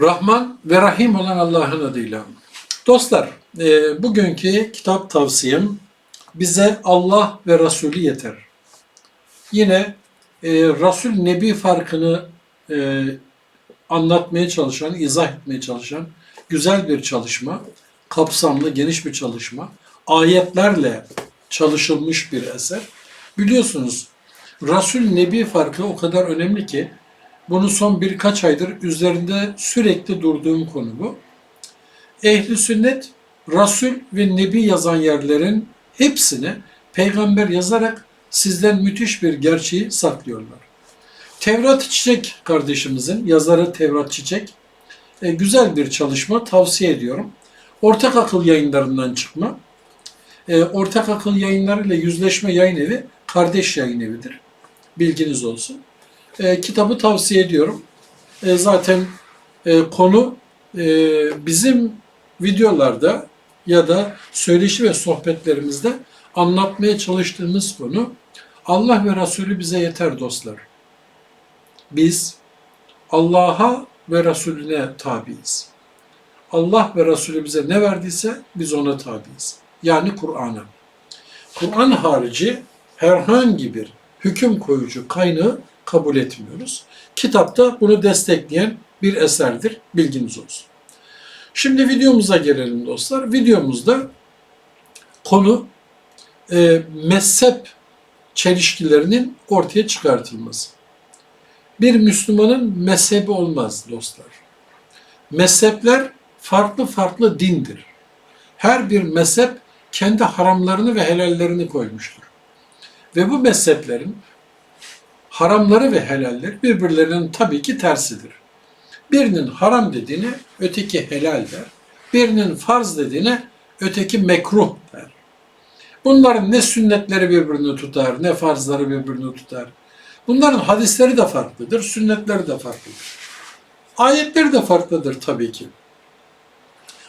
Rahman ve Rahim olan Allah'ın adıyla. Dostlar, e, bugünkü kitap tavsiyem bize Allah ve Resulü yeter. Yine e, Resul Nebi farkını e, anlatmaya çalışan, izah etmeye çalışan güzel bir çalışma, kapsamlı, geniş bir çalışma, ayetlerle çalışılmış bir eser. Biliyorsunuz Resul Nebi farkı o kadar önemli ki bunu son birkaç aydır üzerinde sürekli durduğum konu bu. Ehli sünnet Resul ve Nebi yazan yerlerin hepsini peygamber yazarak sizden müthiş bir gerçeği saklıyorlar. Tevrat Çiçek kardeşimizin yazarı Tevrat Çiçek e, güzel bir çalışma tavsiye ediyorum. Ortak Akıl yayınlarından çıkma. E, Ortak Akıl yayınları ile Yüzleşme Yayın Evi kardeş yayın evidir. Bilginiz olsun. E, kitabı tavsiye ediyorum. E, zaten e, konu e, bizim videolarda ya da söyleşi ve sohbetlerimizde anlatmaya çalıştığımız konu Allah ve Resulü bize yeter dostlar. Biz Allah'a ve Resulüne tabiiz. Allah ve Resulü bize ne verdiyse biz ona tabiiz. Yani Kur'an'a. Kur'an harici herhangi bir hüküm koyucu kaynağı kabul etmiyoruz. Kitapta bunu destekleyen bir eserdir. Bilginiz olsun. Şimdi videomuza gelelim dostlar. Videomuzda konu e, mezhep çelişkilerinin ortaya çıkartılması. Bir Müslümanın mezhebi olmaz dostlar. Mezhepler farklı farklı dindir. Her bir mezhep kendi haramlarını ve helallerini koymuştur. Ve bu mezheplerin haramları ve helaller birbirlerinin tabii ki tersidir. Birinin haram dediğine öteki helal der. Birinin farz dediğine öteki mekruh der. Bunların ne sünnetleri birbirini tutar, ne farzları birbirini tutar. Bunların hadisleri de farklıdır, sünnetleri de farklıdır. Ayetleri de farklıdır tabii ki.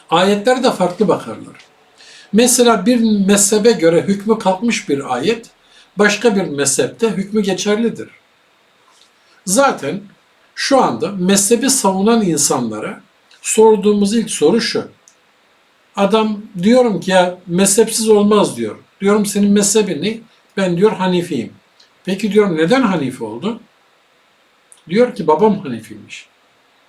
Ayetler de farklı bakarlar. Mesela bir mezhebe göre hükmü kalkmış bir ayet, başka bir mezhepte hükmü geçerlidir. Zaten şu anda mezhebi savunan insanlara sorduğumuz ilk soru şu. Adam diyorum ki ya mezhepsiz olmaz diyor. Diyorum senin mezhebin ne? Ben diyor Hanifiyim. Peki diyorum neden Hanifi oldun? Diyor ki babam Hanifiymiş.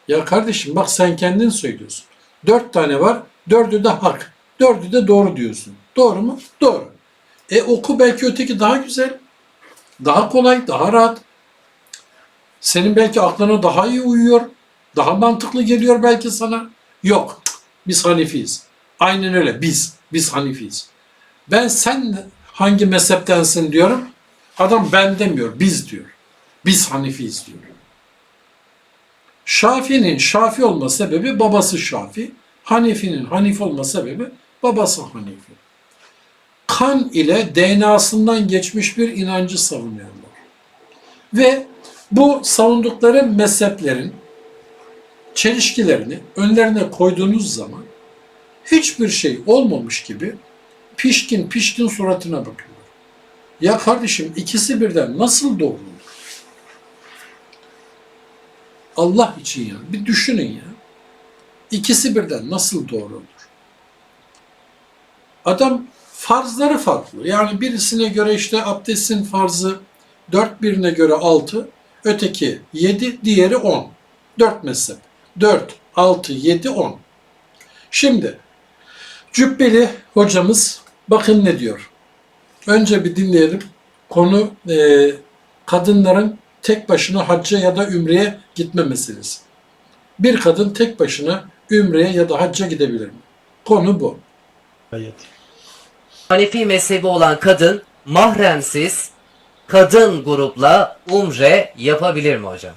Ya kardeşim bak sen kendin söylüyorsun. Dört tane var, dördü de hak. Dördü de doğru diyorsun. Doğru mu? Doğru. E oku belki öteki daha güzel. Daha kolay, daha rahat. Senin belki aklına daha iyi uyuyor. Daha mantıklı geliyor belki sana. Yok. Biz Hanifiyiz. Aynen öyle. Biz. Biz Hanifiyiz. Ben sen hangi mezheptensin diyorum. Adam ben demiyor. Biz diyor. Biz Hanifiyiz diyor. Şafi'nin Şafi olma sebebi babası Şafi. Hanifi'nin Hanif olma sebebi babası Hanifi. Kan ile DNA'sından geçmiş bir inancı savunuyorlar. Ve bu savundukları mezheplerin çelişkilerini önlerine koyduğunuz zaman hiçbir şey olmamış gibi pişkin pişkin suratına bakıyorlar. Ya kardeşim ikisi birden nasıl doğru olur? Allah için ya bir düşünün ya. İkisi birden nasıl doğru olur? Adam farzları farklı. Yani birisine göre işte abdestin farzı dört birine göre altı, öteki yedi, diğeri on. Dört mezhep. Dört, altı, yedi, on. Şimdi Cübbeli hocamız bakın ne diyor. Önce bir dinleyelim. Konu e, kadınların tek başına hacca ya da ümreye gitme meselesi. Bir kadın tek başına ümreye ya da hacca gidebilir mi? Konu bu. Ayet. Hanefi mezhebi olan kadın mahremsiz kadın grupla umre yapabilir mi hocam?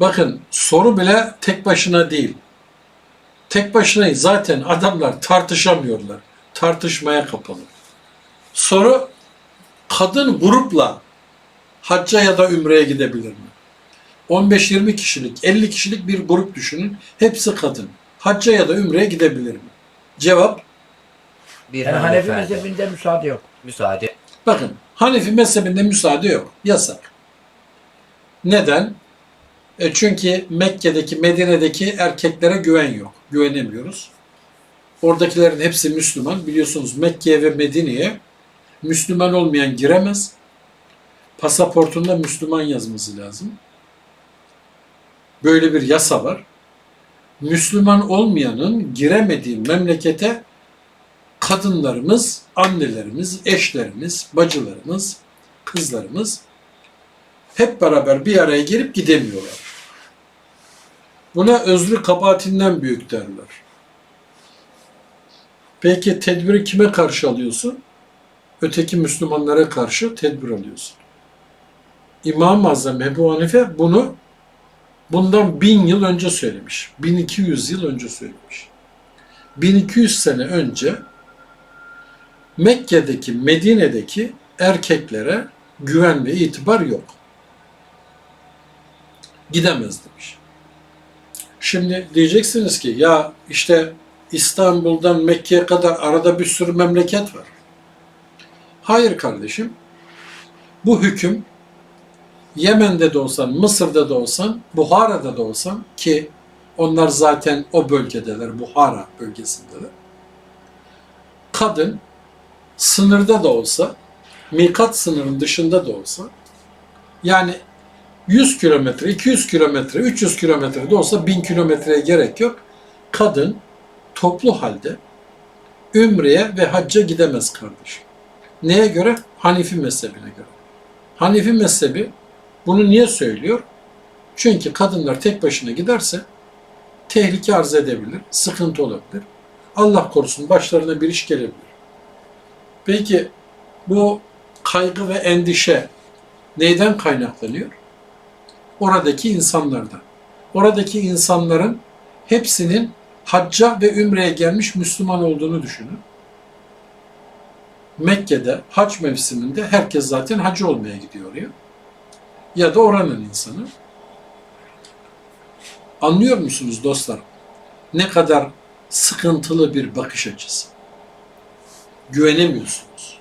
Bakın soru bile tek başına değil. Tek başına zaten adamlar tartışamıyorlar. Tartışmaya kapalı. Soru kadın grupla hacca ya da ümreye gidebilir mi? 15-20 kişilik, 50 kişilik bir grup düşünün. Hepsi kadın. Hacca ya da ümreye gidebilir mi? Cevap Bir Yani Hanefi mezhebinde müsaade yok. Müsaade. Bakın Hanefi mezhebinde müsaade yok. Yasak. Neden? E çünkü Mekke'deki, Medine'deki erkeklere güven yok. Güvenemiyoruz. Oradakilerin hepsi Müslüman. Biliyorsunuz Mekke'ye ve Medine'ye Müslüman olmayan giremez. Pasaportunda Müslüman yazması lazım. Böyle bir yasa var. Müslüman olmayanın giremediği memlekete kadınlarımız, annelerimiz, eşlerimiz, bacılarımız, kızlarımız hep beraber bir araya gelip gidemiyorlar. Buna özrü kabahatinden büyük derler. Peki tedbiri kime karşı alıyorsun? Öteki Müslümanlara karşı tedbir alıyorsun. İmam-ı Azam Ebu Hanife bunu bundan bin yıl önce söylemiş. 1200 yıl önce söylemiş. 1200 sene önce Mekke'deki, Medine'deki erkeklere güven ve itibar yok. Gidemez demiş. Şimdi diyeceksiniz ki ya işte İstanbul'dan Mekke'ye kadar arada bir sürü memleket var. Hayır kardeşim. Bu hüküm Yemen'de de olsan, Mısır'da da olsan, Buhara'da da olsan ki onlar zaten o bölgedeler, Buhara bölgesindeler. Kadın sınırda da olsa, mikat sınırın dışında da olsa, yani 100 kilometre, 200 kilometre, 300 kilometre de olsa 1000 kilometreye gerek yok. Kadın toplu halde Ümre'ye ve hacca gidemez kardeşim. Neye göre? Hanifi mezhebine göre. Hanifi mezhebi bunu niye söylüyor? Çünkü kadınlar tek başına giderse tehlike arz edebilir, sıkıntı olabilir. Allah korusun başlarına bir iş gelebilir. Peki bu kaygı ve endişe neyden kaynaklanıyor? Oradaki insanlardan. Oradaki insanların hepsinin hacca ve ümreye gelmiş Müslüman olduğunu düşünün. Mekke'de hac mevsiminde herkes zaten hacı olmaya gidiyor oraya. Ya da oranın insanı. Anlıyor musunuz dostlar? Ne kadar sıkıntılı bir bakış açısı. Güvenemiyorsunuz.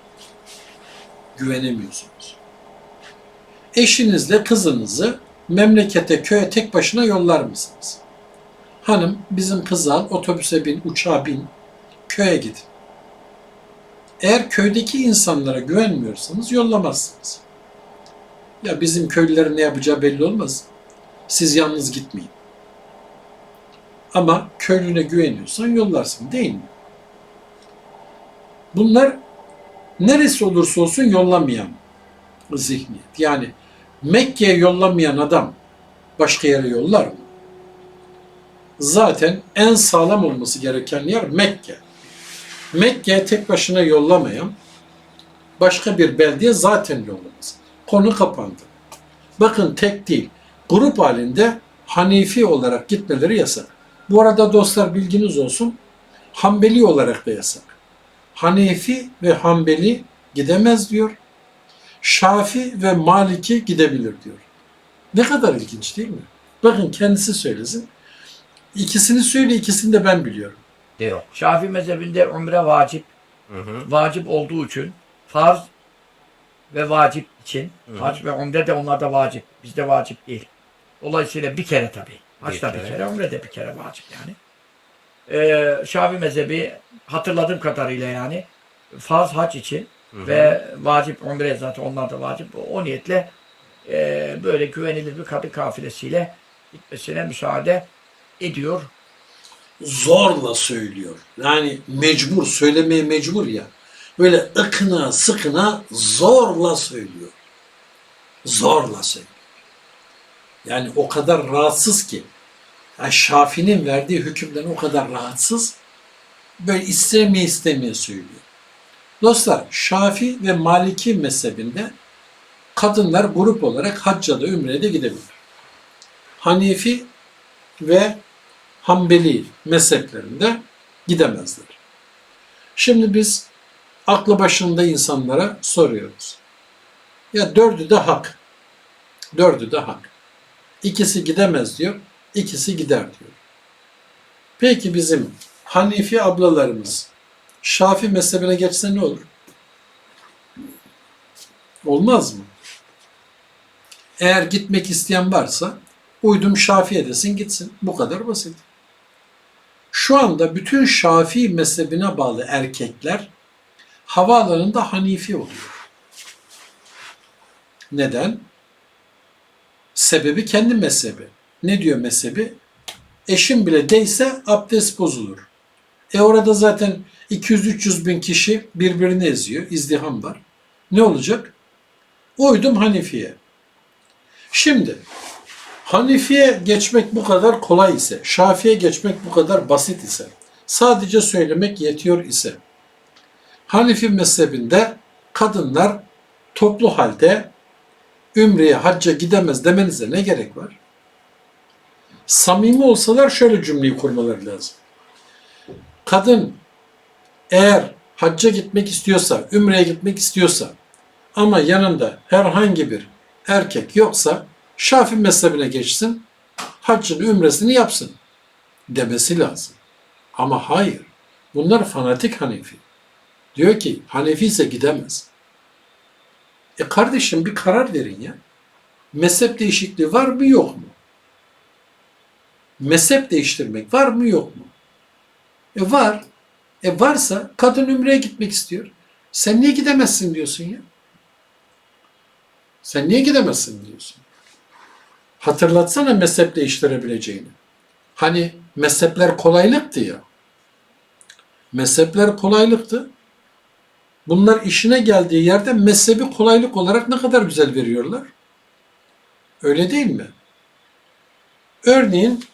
Güvenemiyorsunuz. Eşinizle kızınızı memlekete, köye tek başına yollar mısınız? Hanım bizim kızı otobüse bin, uçağa bin, köye gidin. Eğer köydeki insanlara güvenmiyorsanız yollamazsınız. Ya bizim köylülerin ne yapacağı belli olmaz. Siz yalnız gitmeyin. Ama köylüne güveniyorsan yollarsın değil mi? Bunlar neresi olursa olsun yollamayan zihniyet. Yani Mekke'ye yollamayan adam başka yere yollar mı? Zaten en sağlam olması gereken yer Mekke. Mekke'ye tek başına yollamayan başka bir beldeye zaten yollamaz. Konu kapandı. Bakın tek değil, grup halinde Hanifi olarak gitmeleri yasak. Bu arada dostlar bilginiz olsun, Hanbeli olarak da yasak. Hanefi ve Hanbeli gidemez diyor. Şafi ve Maliki gidebilir diyor. Ne kadar ilginç değil mi? Bakın kendisi söylesin. İkisini söyle, ikisini de ben biliyorum. Diyor. Şafii mezhebinde umre vacip. Hı hı. Vacip olduğu için farz ve vacip için. Hac ve umre de onlarda vacip. Bizde vacip değil. Dolayısıyla bir kere tabii. Haçta bir kere, umre de bir kere vacip yani. Ee, Şafii mezhebi hatırladığım kadarıyla yani farz hac için ve vacip umre zaten onlar da vacip. O niyetle e, böyle güvenilir bir kadın kafilesiyle gitmesine müsaade ediyor. zorla söylüyor. Yani mecbur, söylemeye mecbur ya. Böyle ıkına sıkına zorla söylüyor. Zorla söylüyor. Yani o kadar rahatsız ki. Yani Şafi'nin verdiği hükümden o kadar rahatsız. Böyle istemeye istemeye söylüyor. Dostlar Şafi ve Maliki mezhebinde kadınlar grup olarak hacca da ümreye de gidebilir. Hanifi ve Hanbeli mezheplerinde gidemezler. Şimdi biz aklı başında insanlara soruyoruz. Ya dördü de hak. Dördü de hak. İkisi gidemez diyor, ikisi gider diyor. Peki bizim Hanifi ablalarımız Şafi mezhebine geçse ne olur? Olmaz mı? Eğer gitmek isteyen varsa Uydum Şafi'ye desin gitsin. Bu kadar basit. Şu anda bütün Şafii mezhebine bağlı erkekler havaalanında Hanifi oluyor. Neden? Sebebi kendi mezhebi. Ne diyor mezhebi? Eşim bile değse abdest bozulur. E orada zaten 200-300 bin kişi birbirini eziyor. izdiham var. Ne olacak? Uydum Hanifi'ye. Şimdi Hanifi'ye geçmek bu kadar kolay ise, Şafi'ye geçmek bu kadar basit ise, sadece söylemek yetiyor ise, Hanifi mezhebinde kadınlar toplu halde Ümre'ye, hacca gidemez demenize ne gerek var? Samimi olsalar şöyle cümleyi kurmaları lazım. Kadın eğer hacca gitmek istiyorsa, Ümre'ye gitmek istiyorsa ama yanında herhangi bir erkek yoksa Şafi mezhebine geçsin, haccını, ümresini yapsın demesi lazım. Ama hayır. Bunlar fanatik Hanefi. Diyor ki Hanefi ise gidemez. E kardeşim bir karar verin ya. Mezhep değişikliği var mı yok mu? Mezhep değiştirmek var mı yok mu? E var. E varsa kadın ümreye gitmek istiyor. Sen niye gidemezsin diyorsun ya? Sen niye gidemezsin diyorsun? Hatırlatsana mezhep değiştirebileceğini. Hani mezhepler kolaylıktı ya. Mezhepler kolaylıktı. Bunlar işine geldiği yerde mezhebi kolaylık olarak ne kadar güzel veriyorlar. Öyle değil mi? Örneğin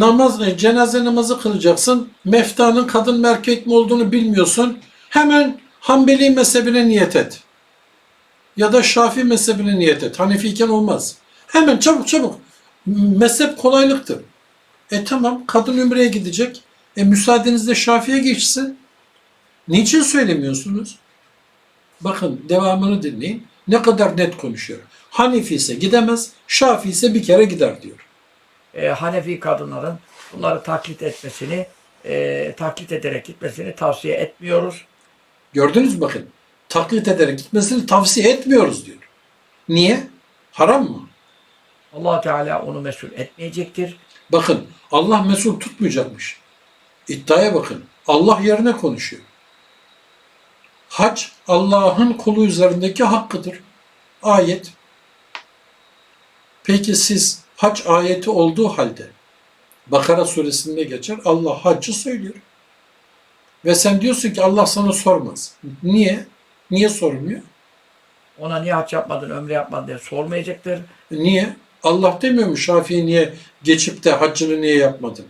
namaz, cenaze namazı kılacaksın. Meftanın kadın mı erkek mi olduğunu bilmiyorsun. Hemen Hanbeli mezhebine niyet et. Ya da Şafii mezhebine niyet et. Hanefi iken olmaz. Hemen çabuk çabuk. Mezhep kolaylıktır. E tamam kadın ümreye gidecek. E müsaadenizle Şafii'ye geçsin. Niçin söylemiyorsunuz? Bakın devamını dinleyin. Ne kadar net konuşuyor. Hanifi ise gidemez, Şafii ise bir kere gider diyor. E, Hanefi kadınların bunları taklit etmesini, e, taklit ederek gitmesini tavsiye etmiyoruz. Gördünüz mü bakın. Taklit ederek gitmesini tavsiye etmiyoruz diyor. Niye? Haram mı? allah Teala onu mesul etmeyecektir. Bakın Allah mesul tutmayacakmış. İddiaya bakın. Allah yerine konuşuyor. Hac Allah'ın kulu üzerindeki hakkıdır. Ayet. Peki siz hac ayeti olduğu halde Bakara suresinde geçer Allah haccı söylüyor. Ve sen diyorsun ki Allah sana sormaz. Niye? Niye sormuyor? Ona niye haç yapmadın, ömre yapmadın diye sormayacaktır. Niye? Allah demiyor mu Şafii niye geçip de haccını niye yapmadın?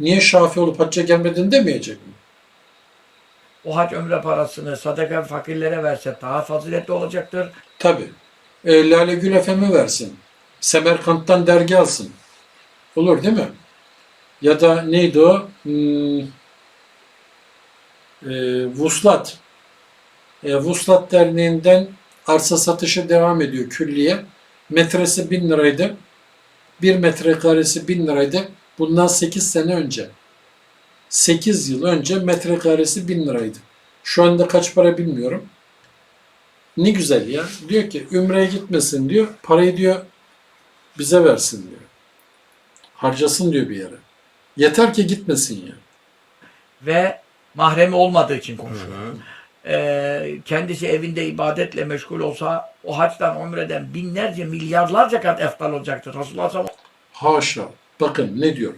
Niye Şafii olup hacca gelmedin demeyecek mi? O hac ömre parasını sadaka fakirlere verse daha faziletli olacaktır. Tabi. E, Lale Gül Efendi versin. Semerkant'tan dergi alsın. Olur değil mi? Ya da neydi o? Hmm, e, Vuslat. E, Vuslat Derneği'nden arsa satışı devam ediyor külliye. Metresi bin liraydı. Bir metrekaresi bin liraydı. Bundan 8 sene önce. 8 yıl önce metrekaresi bin liraydı. Şu anda kaç para bilmiyorum. Ne güzel ya. Diyor ki Ümre'ye gitmesin diyor. Parayı diyor bize versin diyor. Harcasın diyor bir yere. Yeter ki gitmesin ya. Ve mahremi olmadığı için konuşuyor. Ee, kendisi evinde ibadetle meşgul olsa o haçtan, umreden binlerce, milyarlarca kat eftal olacaktır. Resulullah sallallahu Haşa. Bakın ne diyor.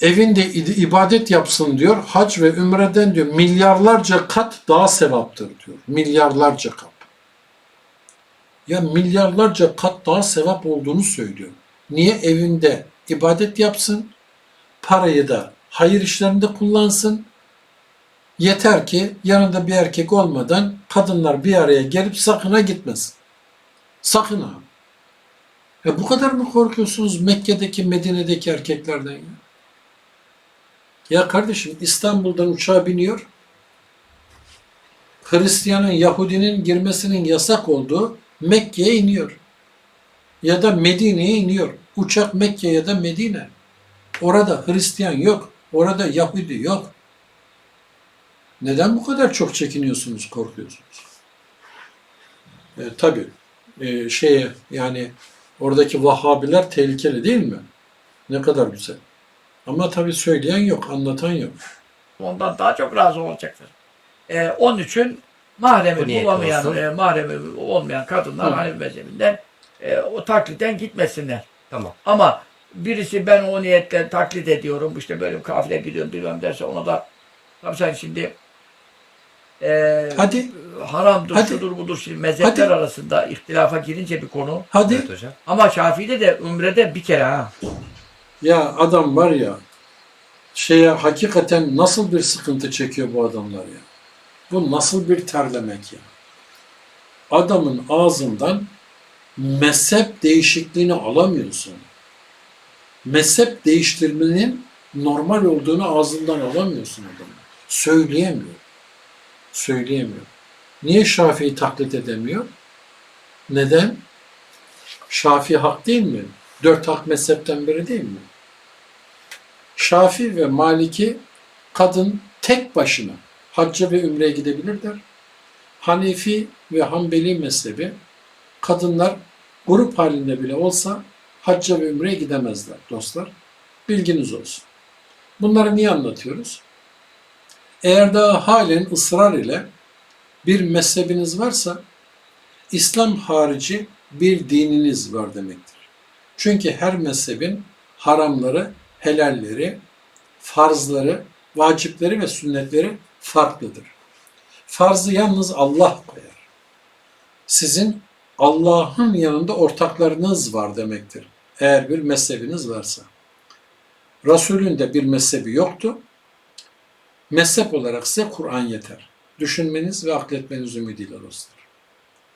Evinde ibadet yapsın diyor. Hac ve ümreden diyor milyarlarca kat daha sevaptır diyor. Milyarlarca kat. Ya milyarlarca kat daha sevap olduğunu söylüyor. Niye evinde ibadet yapsın? Parayı da hayır işlerinde kullansın. Yeter ki yanında bir erkek olmadan kadınlar bir araya gelip sakın ha gitmesin. Sakın ha. Ya bu kadar mı korkuyorsunuz Mekke'deki, Medine'deki erkeklerden ya? Ya kardeşim İstanbul'dan uçağa biniyor. Hristiyanın, Yahudinin girmesinin yasak olduğu Mekke'ye iniyor. Ya da Medine'ye iniyor. Uçak Mekke ya da Medine. Orada Hristiyan yok. Orada Yahudi yok. Neden bu kadar çok çekiniyorsunuz, korkuyorsunuz? E, tabii. E, şeye yani Oradaki Vahhabiler tehlikeli değil mi? Ne kadar güzel. Ama tabii söyleyen yok, anlatan yok. Ondan daha çok razı olacaktır. Ee, onun için mahremi bulamayan, olsun. e, mahremi olmayan kadınlar Hı. Hanefi mezhebinden e, o taklitten gitmesinler. Tamam. Ama birisi ben o niyetle taklit ediyorum, işte böyle kafile gidiyorum bilmem derse ona da tabii sen şimdi e, Hadi, haramdır, Hadi. şudur budur şimdi mezhepler Hadi. arasında ihtilafa girince bir konu. hadi. Evet hocam. Ama Şafii'de de Ümre'de bir kere ha. Ya adam var ya, şeye hakikaten nasıl bir sıkıntı çekiyor bu adamlar ya. Bu nasıl bir terlemek ya. Adamın ağzından mezhep değişikliğini alamıyorsun. Mezhep değiştirmenin normal olduğunu ağzından alamıyorsun adamın. Söyleyemiyor. Söyleyemiyor. Niye Şafii taklit edemiyor? Neden? Şafii hak değil mi? Dört hak mezhepten biri değil mi? Şafii ve Maliki kadın tek başına hacca ve ümreye gidebilirler. Hanefi ve Hanbeli mezhebi kadınlar grup halinde bile olsa hacca ve ümreye gidemezler dostlar. Bilginiz olsun. Bunları niye anlatıyoruz? Eğer daha halen ısrar ile bir mezhebiniz varsa İslam harici bir dininiz var demektir. Çünkü her mezhebin haramları, helalleri, farzları, vacipleri ve sünnetleri farklıdır. Farzı yalnız Allah koyar. Sizin Allah'ın yanında ortaklarınız var demektir. Eğer bir mezhebiniz varsa. Resulün de bir mezhebi yoktu. Mezhep olarak size Kur'an yeter. Düşünmeniz ve akletmeniz ümidiyle dostlar.